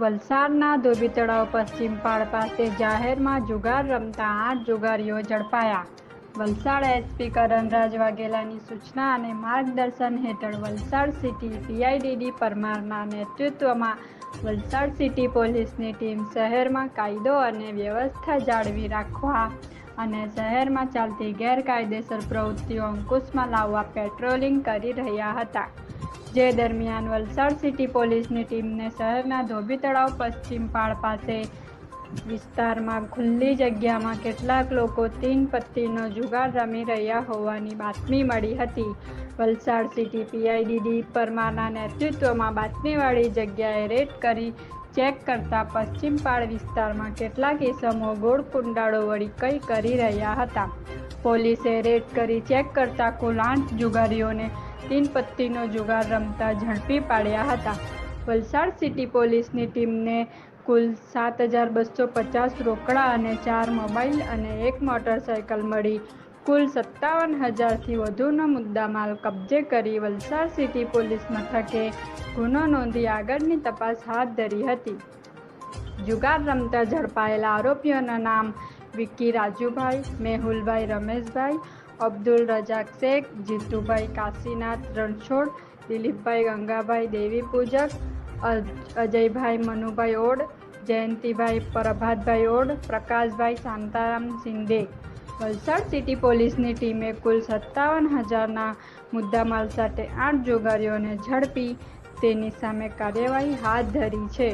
વલસાડના ધોબી તળાવ પશ્ચિમ પાળ પાસે જાહેરમાં જુગાર રમતા આઠ જુગારીઓ ઝડપાયા. વલસાડ એસપી કરણરાજ વાઘેલાની સૂચના અને માર્ગદર્શન હેઠળ વલસાડ સિટી પીઆઈડીડી પરમારના નેતૃત્વમાં વલસાડ સિટી પોલીસની ટીમ શહેરમાં કાયદો અને વ્યવસ્થા જાળવી રાખવા અને શહેરમાં ચાલતી ગેરકાયદેસર પ્રવૃત્તિઓ અંકુશમાં લાવવા પેટ્રોલિંગ કરી રહ્યા હતા. જે દરમિયાન વલસાડ સિટી પોલીસની ટીમને શહેરના ધોબી તળાવ પશ્ચિમ પાળ પાસે વિસ્તારમાં ખુલ્લી જગ્યામાં કેટલાક લોકો તીન પત્તીનો જુગાર રમી રહ્યા હોવાની બાતમી મળી હતી. વલસાડ સિટી પીઆઈડીડી પરમારના નેતૃત્વમાં બાતમીવાળી જગ્યાએ રેડ કરી ચેક કરતા પશ્ચિમ પાળ વિસ્તારમાં કેટલાક ઇસમો ગોળ કુંડાળો વળી કંઈ કરી રહ્યા હતા. પોલીસે રેડ કરી ચેક કરતા કુલ આઠ જુગારીઓને તીન પત્તીનો જુગાર રમતા ઝડપી પાડ્યા હતા. વલસાડ સિટી પોલીસની ટીમને કુલ સાત હજાર બસો પચાસ રોકડા અને ચાર મોબાઈલ અને એક મોટરસાયકલ મળી. કુલ સત્તાવન હજારથી વધુનો મુદ્દામાલ કબજે કરી વલસાડ સિટી પોલીસ મથકે ગુનો નોંધી આગળની તપાસ હાથ ધરી હતી. જુગાર રમતા ઝડપાયેલા આરોપીઓના નામ વિક્કી રાજુભાઈ, મેહુલભાઈ રમેશભાઈ, અબ્દુલ રજાક શેખ, જીતુભાઈ કાશીનાથ રણછોડ, દિલીપભાઈ ગંગાભાઈ દેવી પૂજક અજયભાઈ મનુભાઈ ઓડ, જયંતિભાઈ પ્રભાતભાઈ ઓડ, પ્રકાશભાઈ શાંતારામ શિંદે. વલસાડ સિટી પોલીસની ટીમે કુલ સત્તાવન હજારના મુદ્દામાલ સાથે આઠ જોગારીઓને ઝડપી તેની સામે કાર્યવાહી હાથ ધરી છે.